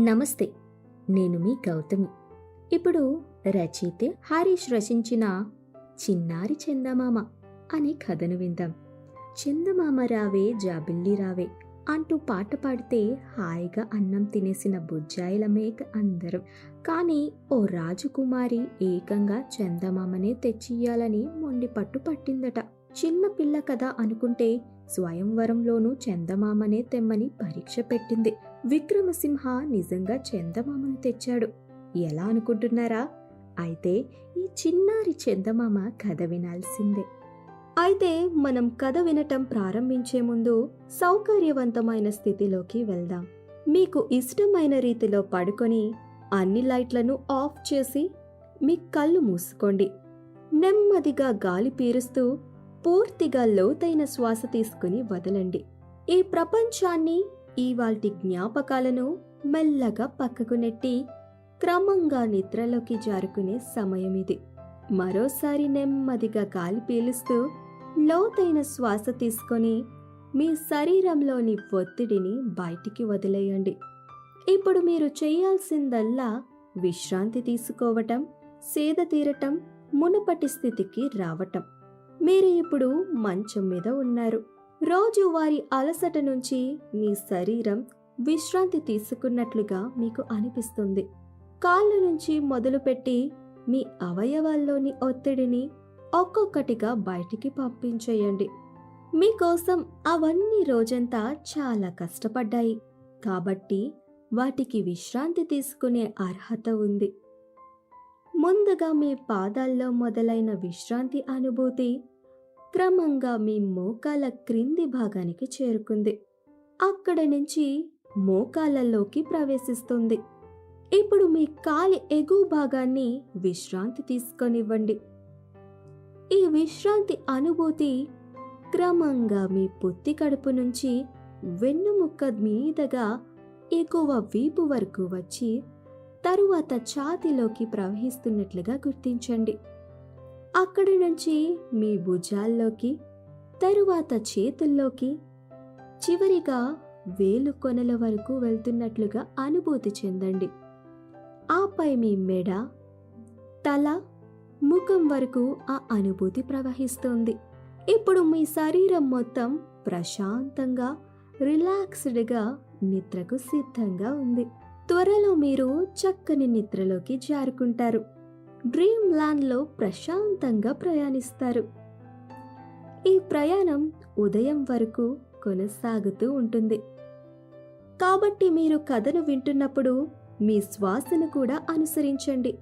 నమస్తే నేను మీ గౌతమి. ఇప్పుడు రచయిత హరీష్ రచించిన చిన్నారి చందమామ అనే కథను విందాం. చందమామ రావే జాబిల్లి రావే అంటూ పాట పాడితే హాయిగా అన్నం తినేసిన బుజ్జాయిల మేక అందరం. కానీ ఓ రాజకుమారి ఏకంగా చందమామనే తెచ్చియ్యాలని మొండి పట్టు పట్టిందట. చిన్న పిల్ల కదా అనుకుంటే స్వయంవరంలోనూ చందమామనే తెమ్మని పరీక్ష పెట్టింది. విక్రమసింహ నిజంగా చందమామను తెచ్చాడు. ఎలా అనుకుంటున్నారా? అయితే ఈ చిన్నారి చందమామ కథ వినాల్సిందే. అయితే మనం కథ వినటం ప్రారంభించే ముందు సౌకర్యవంతమైన స్థితిలోకి వెళ్దాం. మీకు ఇష్టమైన రీతిలో పడుకొని అన్ని లైట్లను ఆఫ్ చేసి మీ కళ్ళు మూసుకోండి. నెమ్మదిగా గాలి పీరుస్తూ పూర్తిగా లోతైన శ్వాస తీసుకుని వదలండి. ఈ ప్రపంచాన్ని ఇవాల్టి జ్ఞాపకాలను మెల్లగా పక్కకు నెట్టి క్రమంగా నిద్రలోకి జారుకునే సమయం ఇది మరోసారి నెమ్మదిగా గాలి పీలుస్తూ లోతైన శ్వాస తీసుకొని మీ శరీరంలోని ఒత్తిడిని బయటికి వదిలేయండి. ఇప్పుడు మీరు చేయాల్సిందల్లా విశ్రాంతి తీసుకోవటం సేద తీరటం మునుపటి స్థితికి రావటం. మీరు ఇప్పుడు మంచం మీద ఉన్నారు. రోజు వారి అలసట నుంచి మీ శరీరం విశ్రాంతి తీసుకున్నట్లుగా మీకు అనిపిస్తుంది. కాళ్ళ నుంచి మొదలుపెట్టి మీ అవయవాల్లోని ఒత్తిడిని ఒక్కొక్కటిగా బయటికి పంపించేయండి. మీకోసం అవన్నీ రోజంతా చాలా కష్టపడ్డాయి. కాబట్టి వాటికి విశ్రాంతి తీసుకునే అర్హత ఉంది. ముందుగా మీ పాదాల్లో మొదలైన విశ్రాంతి అనుభూతి క్రమంగా మీ మోకాల క్రింది భాగానికి చేరుకుంది. అక్కడ నుంచి మోకాలలోకి ప్రవేశిస్తుంది. ఇప్పుడు మీ కాలి ఎగువ భాగాన్ని విశ్రాంతి తీసుకొనివ్వండి. ఈ విశ్రాంతి అనుభూతి క్రమంగా మీ పొత్తి కడుపు నుంచి వెన్నుముక్క మీదగా ఎగువ వీపు వరకు వచ్చి తరువాత ఛాతిలోకి ప్రవహిస్తున్నట్లుగా గుర్తించండి. అక్కడి నుంచి మీ భుజాల్లోకి తరువాత చేతుల్లోకి చివరిగా వేలు కొనల వరకు వెళ్తున్నట్లుగా అనుభూతి చెందండి. ఆపై మీ మెడ తల ముఖం వరకు ఆ అనుభూతి ప్రవహిస్తుంది. ఇప్పుడు మీ శరీరం మొత్తం ప్రశాంతంగా రిలాక్స్డ్గా నిద్రకు సిద్ధంగా ఉంది. త్వరలో మీరు చక్కని నిద్రలోకి జారుకుంటారు. డ్రీమ్ ల్యాండ్లో ప్రశాంతంగా ప్రయాణిస్తారు. ఈ ప్రయాణం ఉదయం వరకు కొనసాగుతూ ఉంటుంది. కాబట్టి మీరు కథను వింటున్నప్పుడు మీ శ్వాసను కూడా అనుసరించండి.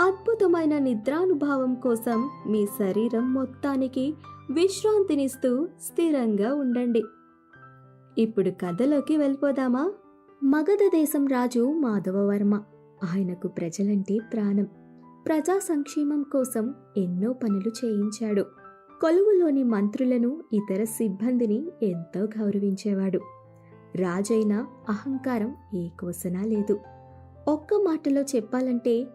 అద్భుతమైన నిద్రానుభావం కోసం మీ శరీరం మొత్తానికి విశ్రాంతినిస్తూ స్థిరంగా ఉండండి. ఇప్పుడు కథలోకి వెళ్ళిపోదామా? మగధ దేశం రాజు మాధవవర్మ. ఆయనకు ప్రజలంటే ప్రాణం. ప్రజా సంక్షేమం కోసం ఎన్నో పనులు చేయించాడు. కొలువులోని మంత్రులను ఇతర సిబ్బందిని ఎంతో గౌరవించేవాడు. రాజైన అహంకారం ఏ కోసనా లేదు. ఒక్క మాటలో చెప్పాలంటే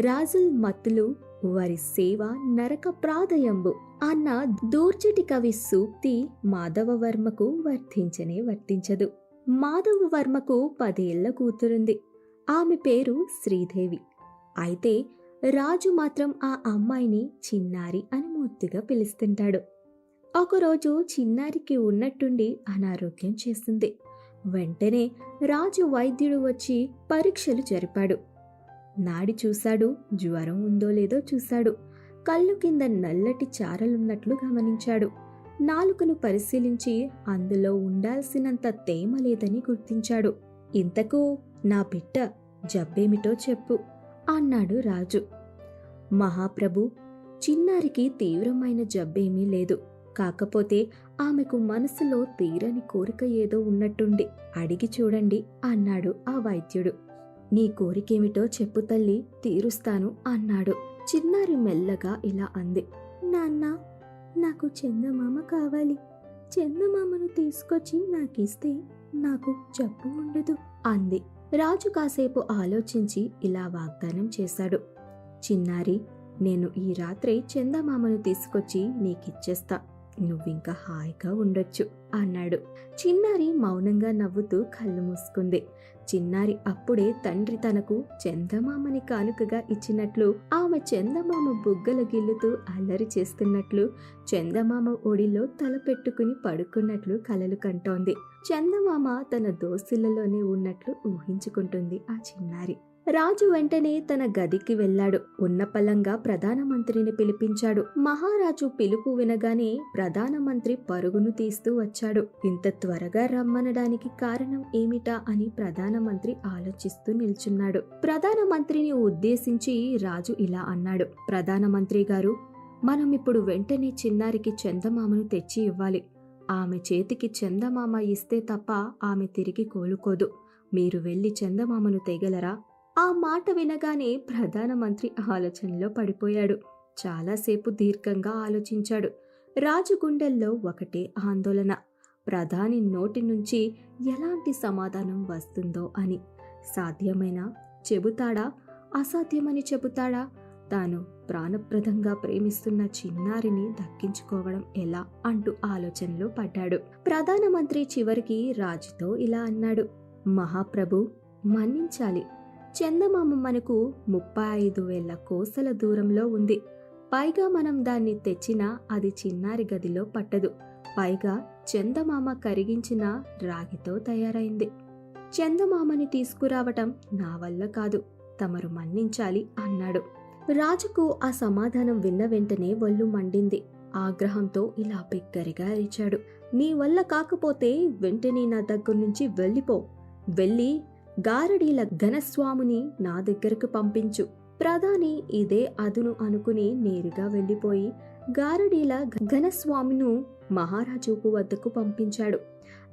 రాజుల్ మత్తులు వారి సేవ నరక ప్రాదయంబు అన్న దూర్జటి కవి సూక్తి మాధవవర్మకు వర్తించనే వర్తించదు. మాధవవర్మకు పదేళ్ళ కూతురుంది. ఆమె పేరు శ్రీదేవి. అయితే రాజు మాత్రం ఆ అమ్మాయిని చిన్నారి అని ముద్దుగా పిలుస్తుంటాడు. ఒకరోజు చిన్నారికి ఉన్నట్టుండి అనారోగ్యం చేస్తుంది. వెంటనే రాజు వైద్యుడు వచ్చి పరీక్షలు జరిపాడు. నాడి చూశాడు జ్వరం ఉందో లేదో చూశాడు. కళ్ళు కింద నల్లటి చారలున్నట్లు గమనించాడు. నాలుకను పరిశీలించి అందులో ఉండాల్సినంత తేమ లేదని గుర్తించాడు. ఇంతకు నా బిడ్డ జబ్బేమిటో చెప్పు. అన్నాడు రాజు. మహాప్రభు చిన్నారికి తీవ్రమైన జబ్బేమీ లేదు. కాకపోతే ఆమెకు మనసులో తీరని కోరిక ఏదో ఉన్నట్టుండి అడిగి చూడండి అన్నాడు ఆ వైద్యుడు. నీ కోరికేమిటో చెప్పు తల్లి తీరుస్తాను అన్నాడు. చిన్నారి మెల్లగా ఇలా అంది. నాన్న నాకు చందమామ కావాలి. చందమామను తీసుకొచ్చి నాకిస్తే నాకు జబ్బు ఉండదు అంది. రాజు కాసేపు ఆలోచించి ఇలా వాగ్దానం చేశాడు. చిన్నారి నేను ఈ రాత్రి చందమామను తీసుకొచ్చి నీకిచ్చేస్తా. నువ్వింకా హాయిగా ఉండొచ్చు అన్నాడు. చిన్నారి మౌనంగా నవ్వుతూ కళ్ళు మూసుకుంది. చిన్నారి అప్పుడే తండ్రి తనకు చందమామని కానుకగా ఇచ్చినట్లు ఆమె చందమామ బుగ్గలు గిల్లుతూ అల్లరి చేస్తున్నట్లు చందమామ ఒడిలో తల పెట్టుకుని పడుకున్నట్లు కలలు కంటోంది. చందమామ తన దోస్తులలోనే ఉన్నట్లు ఊహించుకుంటుంది ఆ చిన్నారి. రాజు వెంటనే తన గదికి వెళ్ళాడు. ఉన్నపలంగా ప్రధానమంత్రిని పిలిపించాడు. మహారాజు పిలుపు వినగానే ప్రధానమంత్రి పరుగును తీస్తూ వచ్చాడు. ఇంత త్వరగా రమ్మనడానికి కారణం ఏమిటా అని ప్రధానమంత్రి ఆలోచిస్తూ నిల్చున్నాడు. ప్రధానమంత్రిని ఉద్దేశించి రాజు ఇలా అన్నాడు. ప్రధానమంత్రి గారు మనం ఇప్పుడు వెంటనే చిన్నారికి చందమామను తెచ్చి ఇవ్వాలి. ఆమె చేతికి చందమామ ఇస్తే తప్ప ఆమె తిరిగి కోలుకోదు. మీరు వెళ్ళి చందమామను తెగలరా? ఆ మాట వినగానే ప్రధానమంత్రి ఆలోచనలో పడిపోయాడు. చాలాసేపు దీర్ఘంగా ఆలోచించాడు. రాజు గుండెల్లో ఒకటే ఆందోళన. ప్రధాని నోటి నుంచి ఎలాంటి సమాధానం వస్తుందో అని. సాధ్యమైనా చెబుతాడా? అసాధ్యమని చెబుతాడా? తాను ప్రాణప్రదంగా ప్రేమిస్తున్న చిన్నారిని దక్కించుకోవడం ఎలా అంటూ ఆలోచనలో పడ్డాడు. ప్రధానమంత్రి చివరికి రాజుతో ఇలా అన్నాడు. మహాప్రభు మన్నించాలి. చందమామ మనకు ముప్పై ఐదు వేల కోసల దూరంలో ఉంది. పైగా మనం దాన్ని తెచ్చినా అది చిన్నారి గదిలో పట్టదు. పైగా చందమామ కరిగించిన రాగితో తయారైంది. చందమామని తీసుకురావటం నా వల్ల కాదు తమరు మన్నించాలి అన్నాడు. రాజుకు ఆ సమాధానం విన్న వెంటనే ఒళ్ళు మండింది. ఆగ్రహంతో ఇలా బిగ్గరగా అరిచాడు. నీ వల్ల కాకపోతే వెంటనే నా దగ్గర నుంచి వెళ్ళిపో. వెళ్ళి గారడీల ఘనస్వాముని నా దగ్గరకు పంపించు. ప్రధాని ఇదే అదును అనుకుని నేరుగా వెళ్ళిపోయి గారడీల ఘనస్వామిను మహారాజుకు వద్దకు పంపించాడు.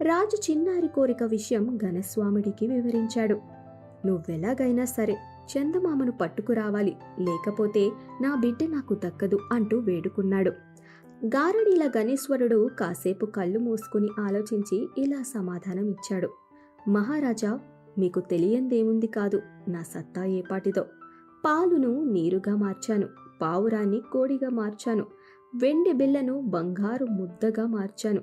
రాజు చిన్నారి కోరిక విషయం ఘనస్వాముడికి వివరించాడు. నువ్వెలాగైనా సరే చందమామను పట్టుకురావాలి లేకపోతే నా బిడ్డ నాకు దక్కదు అంటూ వేడుకున్నాడు. గారడీల గణేశ్వరుడు కాసేపు కళ్ళు మూసుకుని ఆలోచించి ఇలా సమాధానం ఇచ్చాడు మహారాజా మీకు తెలియందేముంది కాదు నా సత్తా ఏపాటిదో పాలును నీరుగా మార్చాను పావురాన్ని కోడిగా మార్చాను వెండి బిళ్ళను బంగారు ముద్దగా మార్చాను.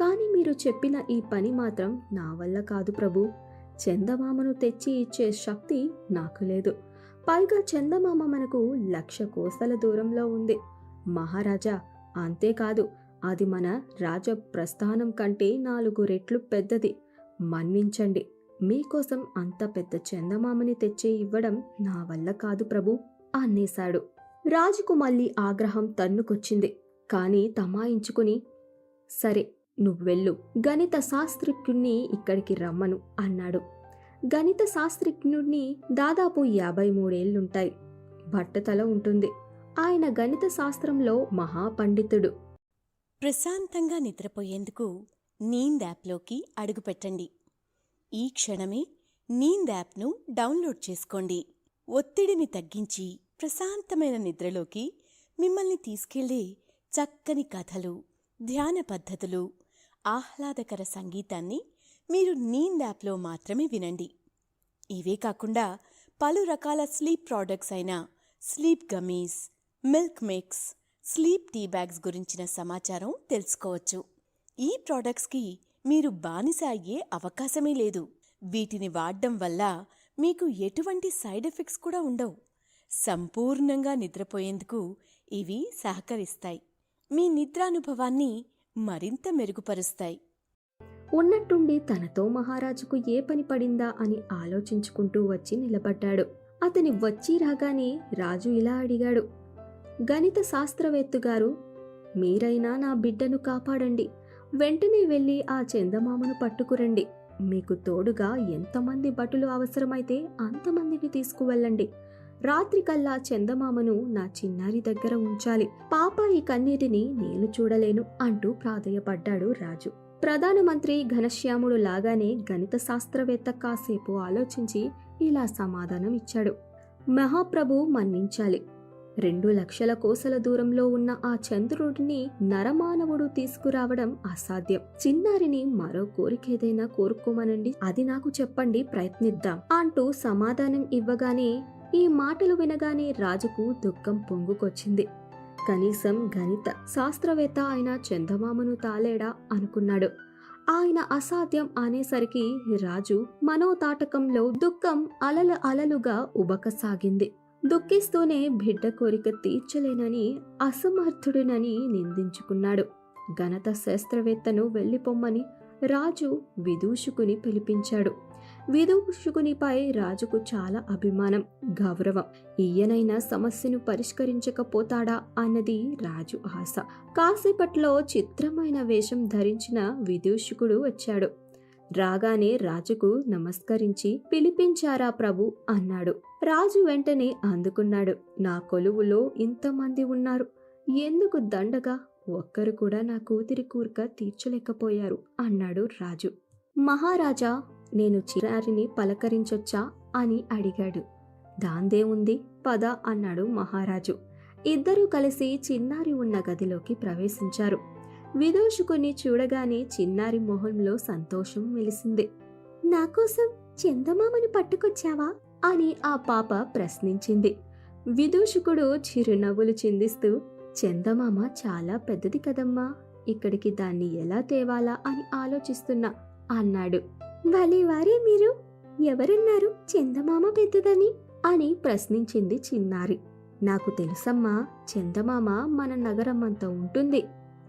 కానీ మీరు చెప్పిన ఈ పని మాత్రం నా వల్ల కాదు ప్రభు. చందమామను తెచ్చి ఇచ్చే శక్తి నాకు లేదు. పైగా చందమామ మనకు లక్ష కోసల దూరంలో ఉంది. మహారాజా అంతేకాదు అది మన రాజ ప్రస్థానం కంటే నాలుగు రెట్లు పెద్దది. మన్నించండి. మీకోసం అంత పెద్ద చందమామని తెచ్చి ఇవ్వడం నా వల్ల కాదు ప్రభు అన్నేశాడు రాజుకు మళ్ళీ ఆగ్రహం తన్నుకొచ్చింది. కాని తమాయించుకుని సరే నువ్వెళ్ళు గణిత శాస్త్రజ్ఞుణ్ణి ఇక్కడికి రమ్మను అన్నాడు. గణిత శాస్త్రజ్ఞుణ్ణి దాదాపు యాభై మూడేళ్ళుంటాయి. బట్టతల ఉంటుంది. ఆయన గణిత శాస్త్రంలో మహాపండితుడు. ప్రశాంతంగా నిద్రపోయేందుకు నీందాప్లోకి అడుగుపెట్టండి. ఈ క్షణమే నీంద్ యాప్ను డౌన్లోడ్ చేసుకోండి. ఒత్తిడిని తగ్గించి ప్రశాంతమైన నిద్రలోకి మిమ్మల్ని తీసుకెళ్ళే చక్కని కథలు ధ్యాన పద్ధతులు ఆహ్లాదకర సంగీతాన్ని మీరు నీంద్ యాప్లో మాత్రమే వినండి. ఇవే కాకుండా పలు రకాల స్లీప్ ప్రోడక్ట్స్ అయిన sleep gummies milk mix sleep tea bags గురించిన సమాచారం తెలుసుకోవచ్చు. ఈ ప్రోడక్ట్స్కి మీరు బానిస అయ్యే అవకాశమే లేదు. వీటిని వాడడం వల్ల మీకు ఎటువంటి సైడ్ ఎఫెక్ట్స్ కూడా ఉండవు. సంపూర్ణంగా నిద్రపోయేందుకు ఇవి సహకరిస్తాయి. మీ నిద్రానుభవాన్ని మరింత మెరుగుపరుస్తాయి. ఉన్నట్టుండి తనతో మహారాజుకు ఏ పని పడిందా అని ఆలోచించుకుంటూ వచ్చి నిలబడ్డాడు. అతని వచ్చి రాగానే రాజు ఇలా అడిగాడు. గణిత శాస్త్రవేత్తగారు మీరైనా నా బిడ్డను కాపాడండి. వెంటనే వెళ్ళి ఆ చందమామను పట్టుకురండి. మీకు తోడుగా ఎంతమంది భటులు అవసరమైతే అంతమందిని తీసుకువెళ్ళండి. రాత్రికల్లా చందమామను నా చిన్నారి దగ్గర ఉంచాలి. పాప ఈ కన్నీటిని నేను చూడలేను అంటూ ప్రాధేయపడ్డాడు రాజు. ప్రధానమంత్రి ఘనశ్యాముడు లాగానే గణిత శాస్త్రవేత్త కాసేపు ఆలోచించి ఇలా సమాధానం ఇచ్చాడు మహాప్రభు మన్నించాలి. రెండు లక్షల కోసల దూరంలో ఉన్న ఆ చంద్రుడిని నరమానవుడు తీసుకురావడం అసాధ్యం. చిన్నారిని మరో కోరికేదైనా కోరుకోమనండి. అది నాకు చెప్పండి ప్రయత్నిద్దాం. అంటూ సమాధానం ఇవ్వగానే ఈ మాటలు వినగానే రాజుకు దుఃఖం పొంగుకొచ్చింది. కనీసం గణిత శాస్త్రవేత్త అయిన చందమామను తాలేడా అనుకున్నాడు. ఆయన అసాధ్యం అనేసరికి రాజు మనోతాటకంలో దుఃఖం అలలు అలలుగా ఉబకసాగింది దుఃఖిస్తూనే బిడ్డ కోరిక తీర్చలేనని అసమర్థుడునని నిందించుకున్నాడు. గణత శాస్త్రవేత్తను వెళ్ళిపొమ్మని రాజు విదూషుకుని పిలిపించాడు. విదూషుకునిపై రాజుకు చాలా అభిమానం గౌరవం. ఈయనైనా సమస్యను పరిష్కరించకపోతాడా అన్నది రాజు ఆశ. కాసేపట్లో చిత్రమైన వేషం ధరించిన విదూషకుడు వచ్చాడు. రాగానే రాజుకు నమస్కరించి పిలిపించారా ప్రభు అన్నాడు. రాజు వెంటనే అందుకున్నాడు. నా కొలువులో ఇంతమంది ఉన్నారు. ఎందుకు దండగా? ఒక్కరు కూడా నా కూతురి కూర్క తీర్చలేకపోయారు అన్నాడు రాజు. మహారాజా నేను చిరారిని పలకరించొచ్చా అని అడిగాడు. దాందే ఉంది పద అన్నాడు మహారాజు. ఇద్దరూ కలిసి చిన్నారి ఉన్న గదిలోకి ప్రవేశించారు. విదూషుకుని చూడగానే చిన్నారి మొహంలో సంతోషం వెలిసింది. నా కోసం చందమామని పట్టుకొచ్చావా? అని ఆ పాప ప్రశ్నించింది. విదూషకుడు చిరునవ్వులు చిందిస్తూ చందమామ చాలా పెద్దది కదమ్మా ఇక్కడికి దాన్ని ఎలా తేవాలా అని ఆలోచిస్తున్నా అన్నాడు. భలే వారే మీరు! ఎవరన్నారు చందమామ పెద్దదని? అని ప్రశ్నించింది చిన్నారి. నాకు తెలుసమ్మా చందమామ మన నగరమంతా ఉంటుంది.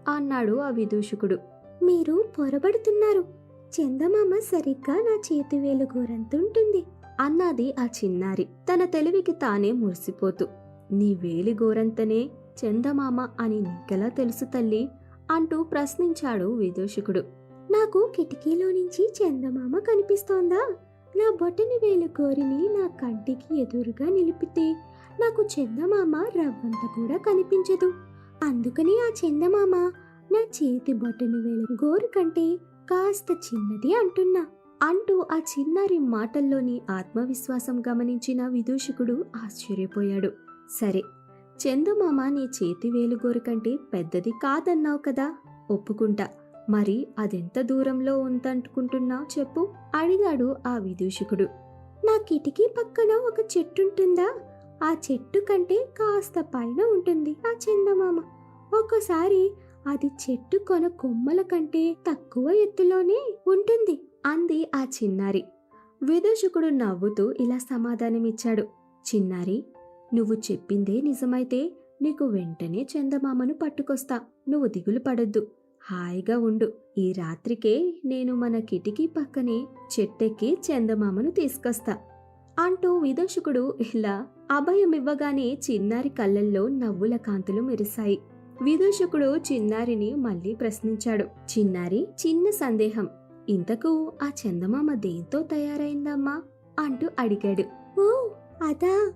అన్నాడు ఆ విదూషకుడు. మీరు పొరబడుతున్నారు. చందమామ సరిగ్గా నా చేతి వేలు గోరంతుంటుంది అన్నది ఆ చిన్నారి. తన తెలివికి తానే మురిసిపోతూ నీ వేలి గోరంతనే చందమామ అని నీకెలా తెలుసు తల్లి? అంటూ ప్రశ్నించాడు విదూషకుడు. నాకు కిటికీలో నుంచి చందమామ కనిపిస్తోందా? నా బొటని వేలు గోరిని నా కంటికి ఎదురుగా నిలిపితే నాకు చందమామ రవ్వంత కూడా కనిపించదు. అందుకని ఆ చందమామ నా చేతి బొట్టను వేలు గోరు కంటే కాస్త చిన్నది అంటున్నా అంటూ ఆ చిన్నారి మాటల్లోని ఆత్మవిశ్వాసం గమనించిన విదూషకుడు ఆశ్చర్యపోయాడు. సరే చందమామ నీ చేతి వేలుగోరు కంటే పెద్దది కాదన్నావు కదా ఒప్పుకుంటా. మరి అదెంత దూరంలో ఉందనుకుంటున్నావు చెప్పు అడిగాడు ఆ విదూషకుడు. నా కిటికీ పక్కన ఒక చెట్టుంటుందా? ఆ చెట్టు కంటే కాస్త పైన ఉంటుంది ఆ చందమామ. ఒక్కోసారి అది చెట్టు కొన కొమ్మల కంటే తక్కువ ఎత్తులోనే ఉంటుంది అంది ఆ చిన్నారి. విదూషకుడు నవ్వుతూ ఇలా సమాధానమిచ్చాడు. చిన్నారి నువ్వు చెప్పిందే నిజమైతే నీకు వెంటనే చందమామను పట్టుకొస్తా. నువ్వు దిగులు పడొద్దు. హాయిగా ఉండు. ఈ రాత్రికే నేను మన కిటికీ పక్కనే చెట్టెక్కి చందమామను తీసుకొస్తా. అంటూ విదూషకుడు ఇలా అభయమివ్వగానే చిన్నారి కళ్ళల్లో నవ్వుల కాంతులు మెరిశాయి. విదూషకుడు చిన్నారిని మళ్ళీ ప్రశ్నించాడు. చిన్నారి చిన్న సందేహం. ఇంతకు ఆ చందమామ దేంతో తయారైందమ్మా? అంటూ అడిగాడు. ఓ అదా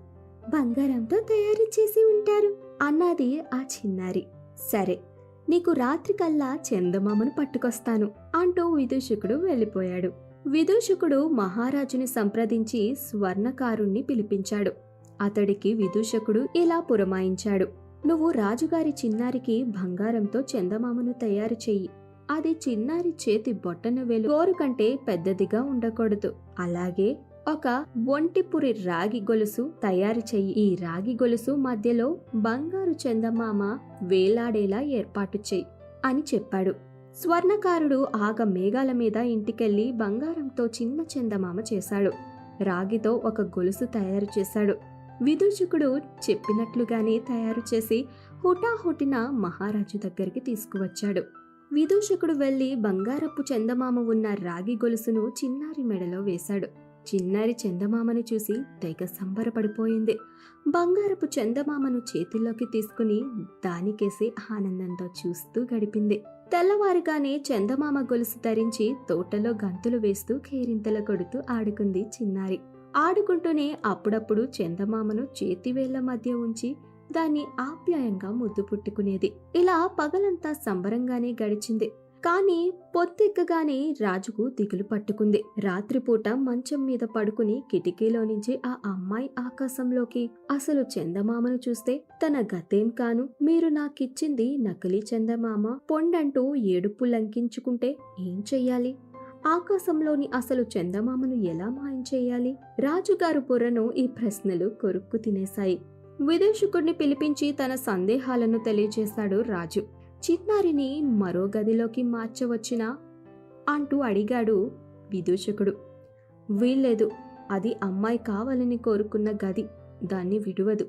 బంగారంతో తయారు చేసి ఉంటారు అన్నది ఆ చిన్నారి. సరే నీకు రాత్రికల్లా చందమామను పట్టుకొస్తాను అంటూ విదూషకుడు వెళ్ళిపోయాడు. విదూషకుడు మహారాజుని సంప్రదించి స్వర్ణకారుణ్ణి పిలిపించాడు. అతడికి విదూషకుడు ఇలా పురమాయించాడు. నువ్వు రాజుగారి చిన్నారికి బంగారంతో చందమామను తయారు చెయ్యి. అది చిన్నారి చేతి బొట్టన వేలు. గోరు కంటే పెద్దదిగా ఉండకూడదు. అలాగే ఒక ఒంటిపురి రాగి గొలుసు తయారు చెయ్యి. ఈ రాగి గొలుసు మధ్యలో బంగారు చందమామ వేలాడేలా ఏర్పాటు చెయ్యి అని చెప్పాడు. స్వర్ణకారుడు ఆగ మేఘాల మీద ఇంటికెళ్ళి బంగారంతో చిన్న చందమామ చేశాడు. రాగితో ఒక గొలుసు తయారు చేశాడు. విదూషకుడు చెప్పినట్లుగానే తయారు చేసి హుటాహుటిన మహారాజు దగ్గరికి తీసుకువచ్చాడు. విదూషకుడు వెళ్ళి బంగారపు చందమామ ఉన్న రాగి గొలుసును చిన్నారి మెడలో వేశాడు. చిన్నారి చందమామని చూసి తెగ సంబరపడిపోయింది. బంగారపు చందమామను చేతిలోకి తీసుకుని దానికేసి ఆనందంతో చూస్తూ గడిపింది. తెల్లవారుగానే చందమామ గొలుసు ధరించి తోటలో గంతులు వేస్తూ కేరింతల కొడుతూ ఆడుకుంది చిన్నారి. ఆడుకుంటూనే అప్పుడప్పుడు చందమామను చేతివేళ్ళ మధ్య ఉంచి దాన్ని ఆప్యాయంగా ముద్దు పుట్టుకునేది. ఇలా పగలంతా సంబరంగానే గడిచింది. కాని పొత్తెక్కగానే రాజుకు దిగులు పట్టుకుంది. రాత్రిపూట మంచం మీద పడుకుని కిటికీలో నుంచి ఆ అమ్మాయి ఆకాశంలోకి అసలు చందమామను చూస్తే తన గతేం కాను. మీరు నాకిచ్చింది నకిలీ చందమామ. పొండంటూ ఏడుపు లంకించుకుంటే ఏం చెయ్యాలి? ఆకాశంలోని అసలు చందమామను ఎలా మాయం చేయాలి? రాజుగారు బుర్రను ఈ ప్రశ్నలు కొరుక్కు తినేశాయి. విదేశకుడిని పిలిపించి తన సందేహాలను తెలియజేశాడు రాజు. చిన్నారిని మరో గదిలోకి మార్చవచ్చునా? అంటూ అడిగాడు విదూషకుడు. వీల్లేదు అది అమ్మాయి కావాలని కోరుకున్న గది దాన్ని విడువదు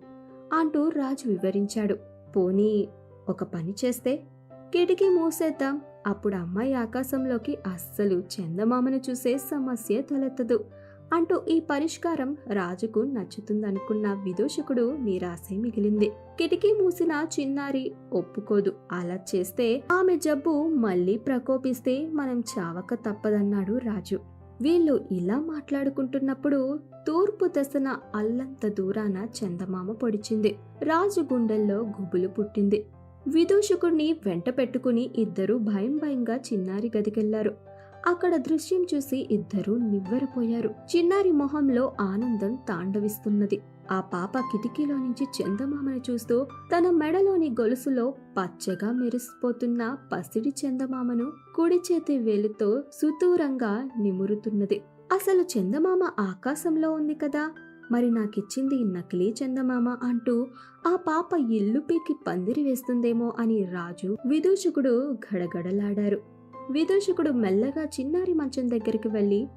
అంటూ రాజు వివరించాడు. పోనీ ఒక పని చేస్తే? కిటికీ మూసేద్దాం అప్పుడు అమ్మాయి ఆకాశంలోకి అస్సలు చందమామను చూసే సమస్య తలెత్తదు. అంటూ ఈ పరిష్కారం రాజుకు నచ్చుతుందనుకున్న విదూషకుడు నిరాశే మిగిలింది. కిటికీ మూసిన చిన్నారి ఒప్పుకోదు. అలా చేస్తే ఆమె జబ్బు మళ్ళీ ప్రకోపిస్తే మనం చావక తప్పదన్నాడు రాజు. వీళ్ళు ఇలా మాట్లాడుకుంటున్నప్పుడు తూర్పు దశన అల్లంత దూరాన చందమామ పొడిచింది. రాజు గుండెల్లో గుబులు పుట్టింది. విదూషకుడిని వెంట పెట్టుకుని ఇద్దరూ భయం భయంగా చిన్నారి గదికెళ్ళారు. అక్కడ దృశ్యం చూసి ఇద్దరూ నివ్వెరపోయారు. చిన్నారి మొహంలో ఆనందం తాండవిస్తున్నది. ఆ పాప కిటికీలో నుంచి చందమామను చూస్తూ తన మెడలోని గొలుసులో పచ్చగా మెరిసిపోతున్న పసిడి చందమామను కుడి చేతి వేలుతో సుతూరంగా నిమురుతున్నది. అసలు చందమామ ఆకాశంలో ఉంది కదా? మరి నాకిచ్చింది నకిలీ చందమామ అంటూ ఆ పాప ఇల్లు పీకి పందిరి వేస్తుందేమో అని రాజు విదూషకుడు గడగడలాడారు. విదూషకుడు మెల్లగా చిన్నారి మంచం దగ్గరికి వెళ్ళి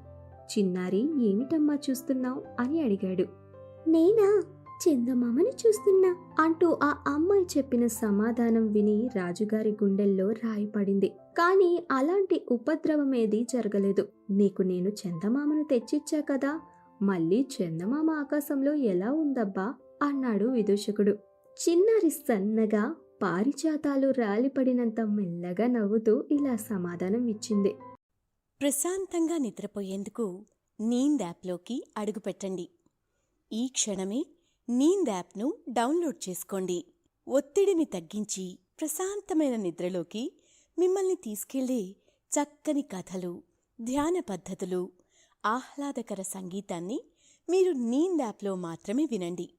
చిన్నారి ఏమిటమ్మా చూస్తున్నావు? అని అడిగాడు. నేనా? చందమామని చూస్తున్నా అంటూ ఆ అమ్మాయి చెప్పిన సమాధానం విని రాజుగారి గుండెల్లో రాయి పడింది. కానీ అలాంటి ఉపద్రవమేదీ జరగలేదు. నీకు నేను చందమామను తెచ్చిచ్చా కదా? మళ్ళీ చందమామ ఆకాశంలో ఎలా ఉందబ్బా? అన్నాడు విదూషకుడు. చిన్నారి సన్నగా పారిజాతాలు రాలిపడినంత మెల్లగా నవ్వుతూ ఇలా సమాధానం ఇచ్చింది. ప్రశాంతంగా నిద్రపోయేందుకు నీంద్ యాప్లోకి అడుగుపెట్టండి ఈ క్షణమే నీంద్ యాప్ను డౌన్లోడ్ చేసుకోండి. ఒత్తిడిని తగ్గించి ప్రశాంతమైన నిద్రలోకి మిమ్మల్ని తీసుకెళ్ళే చక్కని కథలు ధ్యాన పద్ధతులు ఆహ్లాదకర సంగీతాన్ని మీరు నీంద్ యాప్లో మాత్రమే వినండి.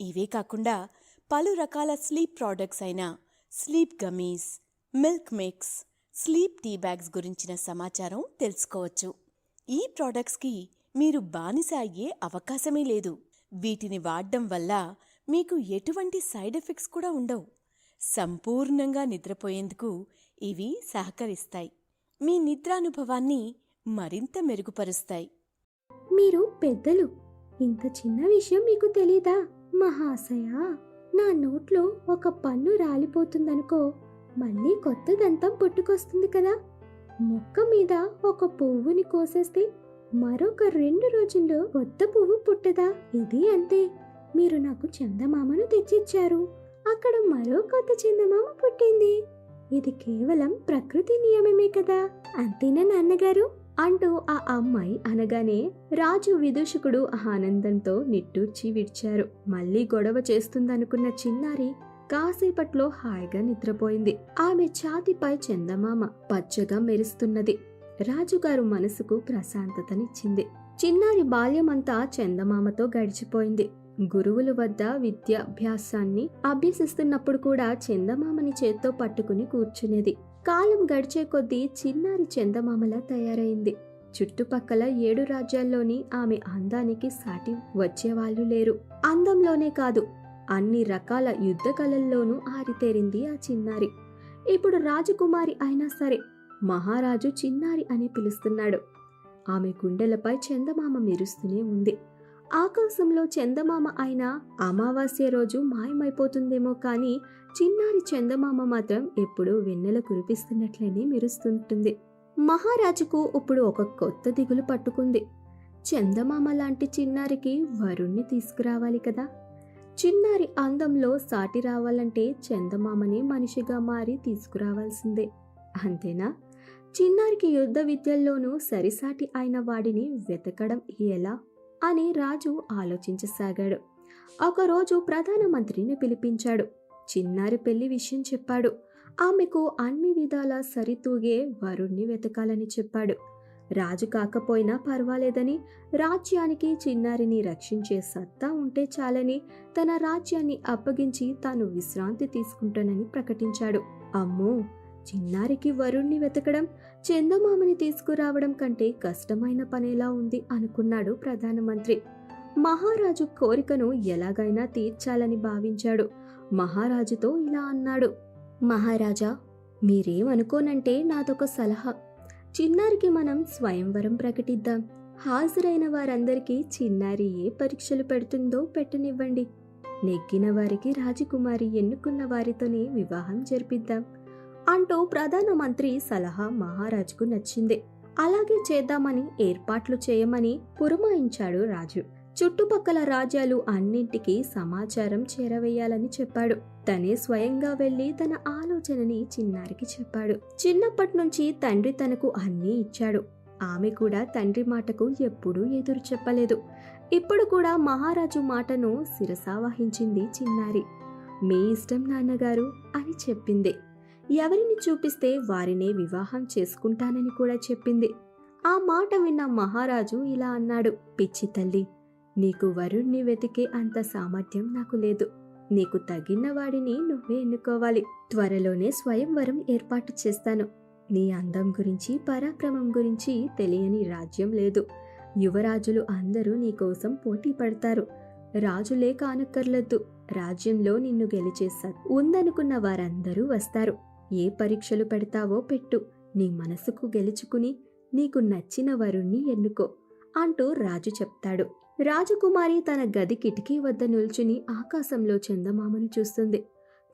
ఇవే కాకుండా పలు రకాల స్లీప్ ప్రోడక్ట్స్ అయిన sleep gummies milk mix sleep tea bags గురించిన సమాచారం తెలుసుకోవచ్చు. ఈ ప్రోడక్ట్స్కి మీరు బానిస అయ్యే అవకాశమే లేదు. వీటిని వాడడం వల్ల మీకు ఎటువంటి సైడ్ ఎఫెక్ట్స్ కూడా ఉండవు. సంపూర్ణంగా నిద్రపోయేందుకు ఇవి సహకరిస్తాయి. మీ నిద్రానుభవాన్ని మరింత మెరుగుపరుస్తాయి. మీరు పెద్దలు ఇంత చిన్న విషయం మీకు తెలీదా? మహాశయా! నా నోట్లో ఒక పన్ను రాలిపోతుందనుకో మళ్ళీ కొత్త దంతం పుట్టుకొస్తుంది కదా. మొక్క మీద ఒక పువ్వుని కోసేస్తే మరొక రెండు రోజుల్లో కొత్త పువ్వు పుట్టదా? ఇది అంతే. మీరు నాకు చందమామను తెచ్చిచ్చారు. అక్కడ మరో కొత్త చందమామ పుట్టింది. ఇది కేవలం ప్రకృతి నియమమే కదా. అంతేనా నాన్నగారు? అంటూ ఆ అమ్మాయి అనగానే రాజు విదూషకుడు ఆనందంతో నిట్టూర్చి విడిచారు. మళ్ళీ గొడవ చేస్తుందనుకున్న చిన్నారి కాసేపట్లో హాయిగా నిద్రపోయింది. ఆమె ఛాతిపై చందమామ పచ్చగా మెరుస్తున్నది. రాజుగారు మనసుకు ప్రశాంతతనిచ్చింది. చిన్నారి బాల్యమంతా చందమామతో గడిచిపోయింది. గురువుల వద్ద విద్యాభ్యాసాన్ని అభ్యసిస్తున్నప్పుడు కూడా చందమామని చేత్తో పట్టుకుని కూర్చునేది. కాలం గడిచే కొద్దీ చిన్నారి చందమామలా తయారైంది. చుట్టుపక్కల ఏడు రాజ్యాల్లోని ఆమె అందానికి సాటి వచ్చేవాళ్ళు లేరు. అందంలోనే కాదు అన్ని రకాల యుద్ధ కళల్లోనూ ఆరితేరింది ఆ చిన్నారి. ఇప్పుడు రాజకుమారి అయినా సరే మహారాజు చిన్నారి అని పిలుస్తున్నాడు. ఆమె గుండెలపై చందమామ మెరుస్తూనే ఉంది. ఆకాశంలో చందమామ అయిన అమావాస్య రోజు మాయమైపోతుందేమో కానీ చిన్నారి చందమామ మాత్రం ఎప్పుడూ వెన్నెల కురిపిస్తున్నట్లనే మెరుస్తుంటుంది. మహారాజుకు ఇప్పుడు ఒక కొత్త దిగులు పట్టుకుంది. చందమామ లాంటి చిన్నారికి వరుణ్ణి తీసుకురావాలి కదా. చిన్నారి అందంలో సాటి రావాలంటే చందమామని మనిషిగా మారి తీసుకురావాల్సిందే. అంతేనా? చిన్నారికి యుద్ధ విద్యల్లోనూ సరిసాటి అయిన వాడిని వెతకడం ఎలా? అని రాజు ఆలోచించసాగాడు. ఒకరోజు ప్రధానమంత్రిని పిలిపించాడు. చిన్నారి పెళ్ళి విషయం చెప్పాడు. ఆమెకు అన్ని విధాల సరితూగే వరుణ్ణి వెతకాలని చెప్పాడు. రాజు కాకపోయినా పర్వాలేదని రాజ్యానికి చిన్నారిని రక్షించే సత్తా ఉంటే చాలని తన రాజ్యాన్ని అప్పగించి తాను విశ్రాంతి తీసుకుంటానని ప్రకటించాడు. అమ్మో! చిన్నారికి వరుణ్ణి వెతకడం చందమామని తీసుకురావడం కంటే కష్టమైన పనేలా ఉంది అనుకున్నాడు ప్రధానమంత్రి. మహారాజు కోరికను ఎలాగైనా తీర్చాలని భావించాడు. మహారాజుతో ఇలా అన్నాడు. మహారాజా మీరేమనుకోనంటే నాదొక సలహా. చిన్నారికి మనం స్వయంవరం ప్రకటిద్దాం. హాజరైన వారందరికీ చిన్నారి ఏ పరీక్షలు పెడుతుందో పెట్టనివ్వండి. నెగ్గిన వారికి రాజకుమారి ఎన్నుకున్న వారితోనే వివాహం జరిపిద్దాం. అంటూ ప్రధానమంత్రి సలహా మహారాజుకు నచ్చింది. అలాగే చేద్దామని ఏర్పాట్లు చేయమని పురమాయించాడు రాజు. చుట్టుపక్కల రాజ్యాలు అన్నింటికీ సమాచారం చేరవేయాలని చెప్పాడు. తనే స్వయంగా వెళ్ళి తన ఆలోచనని చిన్నారికి చెప్పాడు. చిన్నప్పటి నుంచి తండ్రి తనకు అన్నీ ఇచ్చాడు. ఆమె కూడా తండ్రి మాటకు ఎప్పుడూ ఎదురు చెప్పలేదు. ఇప్పుడు కూడా మహారాజు మాటను శిరసావహించింది చిన్నారి. మీ ఇష్టం నాన్నగారు అని చెప్పింది. ఎవరిని చూపిస్తే వారినే వివాహం చేసుకుంటానని కూడా చెప్పింది. ఆ మాట విన్న మహారాజు ఇలా అన్నాడు. పిచ్చి తల్లి నీకు వరుణ్ణి వెతికే అంత సామర్థ్యం నాకు లేదు. నీకు తగిన వాడిని నువ్వే ఎన్నుకోవాలి. త్వరలోనే స్వయంవరం ఏర్పాటు చేస్తాను. నీ అందం గురించి పరాక్రమం గురించి తెలియని రాజ్యం లేదు. యువరాజులు అందరూ నీకోసం పోటీ పడతారు. రాజులే కానక్కర్లద్దు రాజ్యంలో నిన్ను గెలిచేస్తా ఉందనుకున్న వారందరూ వస్తారు. ఏ పరీక్షలు పెడతావో పెట్టు. నీ మనసుకు గెలుచుకుని నీకు నచ్చిన వరుణ్ణి ఎన్నుకో అంటూ రాజు చెప్తాడు. రాజకుమారి తన గది కిటికీ వద్ద నిల్చుని ఆకాశంలో చందమామను చూస్తుంది.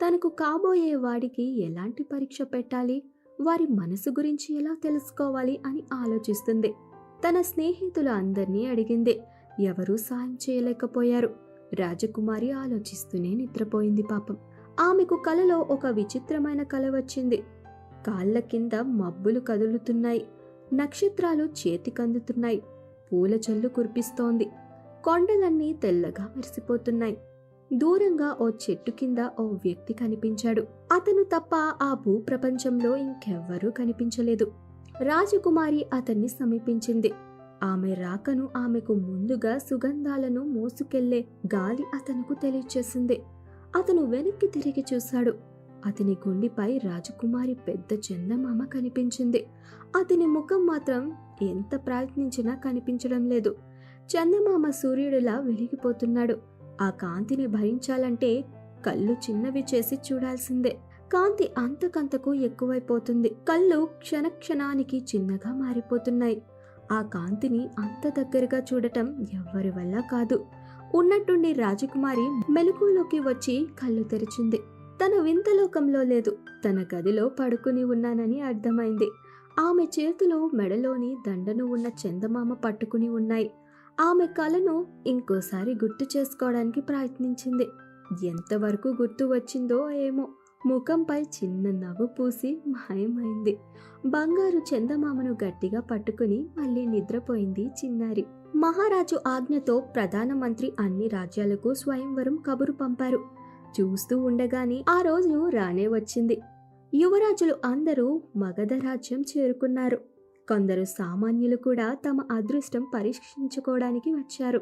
తనకు కాబోయే వాడికి ఎలాంటి పరీక్ష పెట్టాలి? వారి మనసు గురించి ఎలా తెలుసుకోవాలి అని ఆలోచిస్తుంది. తన స్నేహితుల అందరినీ అడిగింది. ఎవరూ సాయం చేయలేకపోయారు. రాజకుమారి ఆలోచిస్తూనే నిద్రపోయింది పాపం. ఆమెకు కలలో ఒక విచిత్రమైన కల వచ్చింది. కాళ్ళ కింద మబ్బులు కదులుతున్నాయి. నక్షత్రాలు చేతికందుతున్నాయి. పూల చల్లు కురిపిస్తోంది. కొండలన్నీ తెల్లగా మెరిసిపోతున్నాయి. దూరంగా ఓ చెట్టు కింద ఓ వ్యక్తి కనిపించాడు. అతను తప్ప ఆ భూప్రపంచంలో ఇంకెవ్వరూ కనిపించలేదు. రాజకుమారి అతన్ని సమీపించింది. ఆమె రాకను ఆమెకు ముందుగా సుగంధాలను మోసుకెళ్ళే గాలి అతనుకు తెలియచేసింది. అతను వెనక్కి తిరిగి చూశాడు. అతని గుండిపై రాజకుమారి పెద్ద చందమామ కనిపించింది. అతని ముఖం మాత్రం ఎంత ప్రయత్నించినా కనిపించడం లేదు. చందమామ సూర్యుడిలా వెలిగిపోతున్నాడు. ఆ కాంతిని భరించాలంటే కళ్ళు చిన్నవి చేసి చూడాల్సిందే. కాంతి అంతకంతకు ఎక్కువైపోతుంది. కళ్ళు క్షణక్షణానికి చిన్నగా మారిపోతున్నాయి. ఆ కాంతిని అంత దగ్గరగా చూడటం ఎవ్వరి వల్ల కాదు. ఉన్నట్టుండి రాజకుమారి మెలకులోకి వచ్చి కళ్ళు తెరిచింది. తన వింతలోకంలో లేదు. తన గదిలో పడుకుని ఉన్నానని అర్థమైంది. ఆమె చేతులు మెడలోని దండను ఉన్న చందమామ పట్టుకుని ఉన్నాయి. ఆమె కలను ఇంకోసారి గుర్తు చేసుకోవడానికి ప్రయత్నించింది. ఎంతవరకు గుర్తు వచ్చిందో ఏమో ముఖంపై చిన్న నవ్వు పూసి మాయమైంది. బంగారు చందమామను గట్టిగా పట్టుకుని మళ్ళీ నిద్రపోయింది చిన్నారి. మహారాజు ఆజ్ఞతో ప్రధానమంత్రి అన్ని రాజ్యాలకు స్వయంవరం కబురు పంపారు. చూస్తూ ఉండగానే ఆ రోజు రానే వచ్చింది. యువరాజులు అందరూ మగధ రాజ్యం చేరుకున్నారు. కొందరు సామాన్యులు కూడా తమ అదృష్టం పరీక్షించుకోవడానికి వచ్చారు.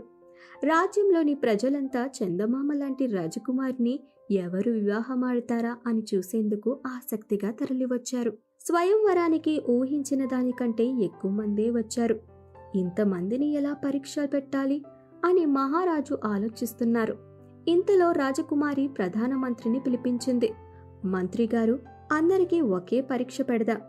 రాజ్యంలోని ప్రజలంతా చందమామ లాంటి రాజకుమారిని ఎవరు వివాహమాడతారా అని చూసేందుకు ఆసక్తిగా తరలివచ్చారు. స్వయంవరానికి ఊహించిన దానికంటే ఎక్కువ మందే వచ్చారు. ఇంతమందిని ఎలా పరీక్ష పెట్టాలి అని మహారాజు ఆలోచిస్తున్నారు. ఇంతలో రాజకుమారి ప్రధానమంత్రిని పిలిపించింది. మంత్రిగారు అందరికీ ఒకే పరీక్ష పెడదాం.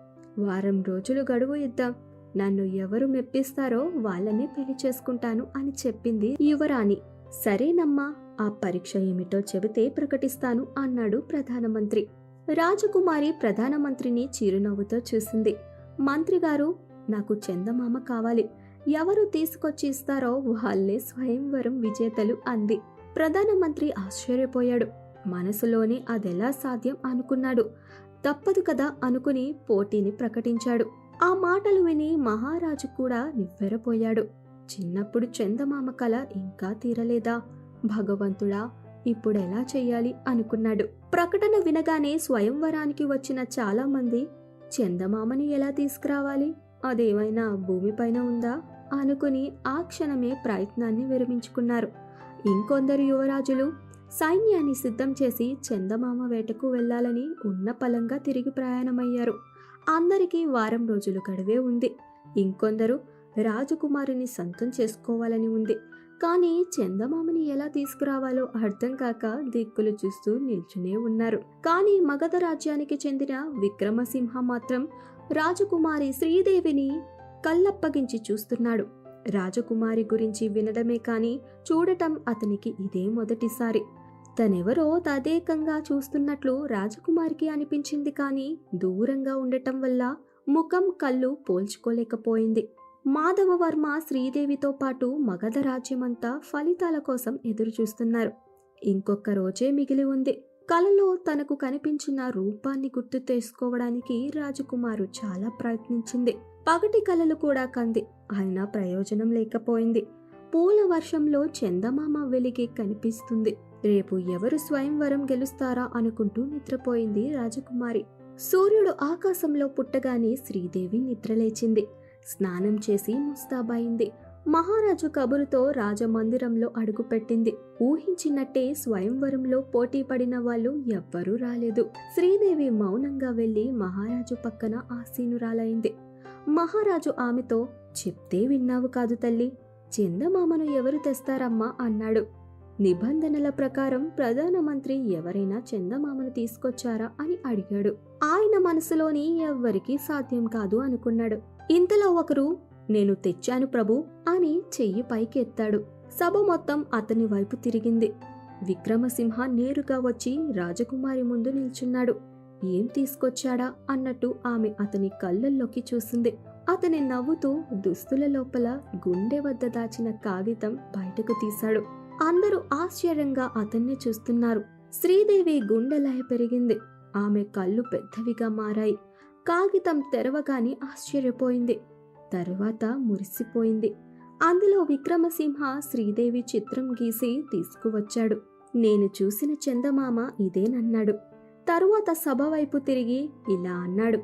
వారం రోజులు గడువు ఇద్దాం. నన్ను ఎవరు మెప్పిస్తారో వాళ్ళనే పెళ్ళి చేసుకుంటాను అని చెప్పింది యువరాణి. సరేనమ్మా. ఆ పరీక్ష ఏమిటో చెబితే ప్రకటిస్తాను అన్నాడు ప్రధానమంత్రి. రాజకుమారి ప్రధానమంత్రిని చిరునవ్వుతో చూసింది. మంత్రిగారు నాకు చందమామ కావాలి. ఎవరు తీసుకొచ్చి ఇస్తారో వాళ్ళే స్వయంవరం విజేతలు అంది. ప్రధానమంత్రి ఆశ్చర్యపోయాడు. మనసులోనే అదెలా సాధ్యం అనుకున్నాడు. తప్పదు కదా అనుకుని పోటీని ప్రకటించాడు. ఆ మాటలు విని మహారాజు కూడా నివ్వెరపోయాడు. చిన్నప్పుడు చందమామ కల ఇంకా తీరలేదా? భగవంతుడా ఇప్పుడెలా చెయ్యాలి అనుకున్నాడు. ప్రకటన వినగానే స్వయంవరానికి వచ్చిన చాలా మంది చందమామని ఎలా తీసుకురావాలి? అదేమైనా భూమిపైన ఉందా? అనుకుని ఆ క్షణమే ప్రయత్నాన్ని విరమించుకున్నారు. ఇంకొందరు యువరాజులు సైన్యాన్ని సిద్ధం చేసి చందమామ వేటకు వెళ్ళాలని ఉన్న పలంగా తిరిగి ప్రయాణమయ్యారు. అందరికీ వారం రోజులు గడివే ఉంది. ఇంకొందరు రాజకుమారిని సొంతం చేసుకోవాలని ఉంది. కానీ చందమామని ఎలా తీసుకురావాలో అర్థం కాక దిక్కులు చూస్తూ నిల్చునే ఉన్నారు. కానీ మగధ రాజ్యానికి చెందిన విక్రమసింహ మాత్రం రాజకుమారి శ్రీదేవిని కళ్ళప్పగించి చూస్తున్నాడు. రాజకుమారి గురించి వినడమే కాని చూడటం అతనికి ఇదే మొదటిసారి. తనెవరో తదేకంగా చూస్తున్నట్లు రాజకుమారికి అనిపించింది కానీ దూరంగా ఉండటం వల్ల ముఖం కళ్ళు పోల్చుకోలేకపోయింది. మాధవవర్మ శ్రీదేవితో పాటు మగధ రాజ్యమంతా ఫలితాల కోసం ఎదురుచూస్తున్నారు. ఇంకొక రోజే మిగిలి ఉంది. కలలో తనకు కనిపించిన రూపాన్ని గుర్తు చేసుకోవడానికి రాజకుమారు చాలా ప్రయత్నించింది. పగటి కలలు కూడా కంది. అయినా ప్రయోజనం లేకపోయింది. పూల వర్షంలో చందమామ వెలిగి కనిపిస్తుంది. రేపు ఎవరు స్వయంవరం గెలుస్తారా అనుకుంటూ నిద్రపోయింది రాజకుమారి. సూర్యుడు ఆకాశంలో పుట్టగానే శ్రీదేవి నిద్రలేచింది. స్నానం చేసి ముస్తాబైంది మహారాజు కబురుతో రాజమందిరంలో అడుగుపెట్టింది. ఊహించినట్టే స్వయంవరంలో పోటీ పడిన వాళ్ళు ఎవ్వరూ రాలేదు. శ్రీదేవి మౌనంగా వెళ్ళి మహారాజు పక్కన ఆసీనురాలైంది. మహారాజు ఆమెతో చెప్తే విన్నావు కాదు తల్లి. చందమామను ఎవరు తెస్తారమ్మా? అన్నాడు. నిబంధనల ప్రకారం ప్రధానమంత్రి ఎవరైనా చందమామను తీసుకొచ్చారా అని అడిగాడు. ఆయన మనసులోని ఎవ్వరికీ సాధ్యం కాదు అనుకున్నాడు. ఇంతలో ఒకరు నేను తెచ్చాను ప్రభు అని చెయ్యి పైకి ఎత్తాడు సభ మొత్తం అతని వైపు తిరిగింది. విక్రమసింహ నేరుగా వచ్చి రాజకుమారి ముందు నిల్చున్నాడు. ఏం తీసుకొచ్చాడా? అన్నట్టు ఆమె అతని కళ్ళల్లోకి చూసింది. అతని నవ్వుతూ దుస్తుల లోపల గుండె వద్ద దాచిన కాగితం బయటకు తీశాడు. అందరూ ఆశ్చర్యంగా అతన్ని చూస్తున్నారు. శ్రీదేవి గుండెలయ పెరిగింది. ఆమె కళ్ళు పెద్దవిగా మారాయి. కాగితం తెరవగానే ఆశ్చర్యపోయింది. తరువాత మురిసిపోయింది. అందులో విక్రమసింహ శ్రీదేవి చిత్రం గీసి తీసుకువచ్చాడు. నేను చూసిన చందమామ ఇదేనన్నాడు. తరువాత సభ వైపు తిరిగి ఇలా అన్నాడు.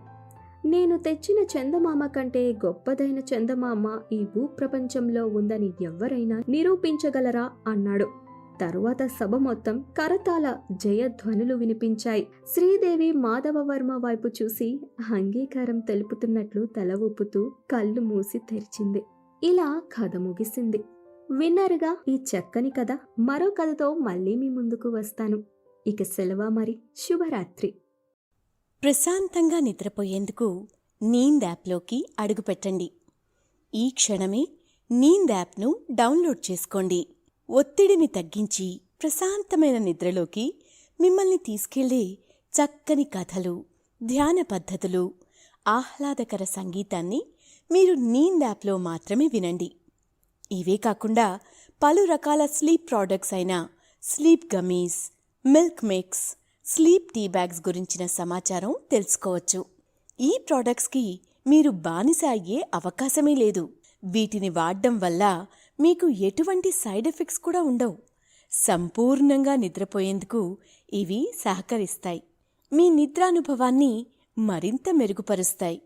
నేను తెచ్చిన చందమామ కంటే గొప్పదైన చందమామ ఈ భూప్రపంచంలో ఉందని ఎవ్వరైనా నిరూపించగలరా? అన్నాడు. తరువాత సభ మొత్తం కరతాల జయధ్వనులు వినిపించాయి. శ్రీదేవి మాధవవర్మ వైపు చూసి అంగీకారం తెలుపుతున్నట్లు తల ఊపుతూ కళ్ళు మూసి తెరిచింది. ఇలా కథ ముగిసింది. విన్నారుగా ఈ చక్కని కథ. మరో కథతో మళ్ళీ మీ ముందుకు వస్తాను. ఇక సెలవు మరి. శుభరాత్రి. ప్రశాంతంగా నిద్రపోయేందుకు నీంద్ యాప్లోకి అడుగుపెట్టండి. ఈ క్షణమే నీంద్ యాప్ను డౌన్లోడ్ చేసుకోండి. ఒత్తిడిని తగ్గించి ప్రశాంతమైన నిద్రలోకి మిమ్మల్ని తీసుకెళ్ళే చక్కని కథలు ధ్యాన పద్ధతులు ఆహ్లాదకర సంగీతాన్ని మీరు నీంద్ యాప్లో మాత్రమే వినండి. ఇవే కాకుండా పలు రకాల స్లీప్ ప్రోడక్ట్స్ అయిన sleep gummies milk mix sleep tea bags గురించిన సమాచారం తెలుసుకోవచ్చు. ఈ ప్రోడక్ట్స్కి మీరు బానిస అయ్యే అవకాశమే లేదు. వీటిని వాడడం వల్ల మీకు ఎటువంటి సైడ్ ఎఫెక్ట్స్ కూడా ఉండవు. సంపూర్ణంగా నిద్రపోయేందుకు ఇవి సహకరిస్తాయి. మీ నిద్రానుభవాన్ని మరింత మెరుగుపరుస్తాయి.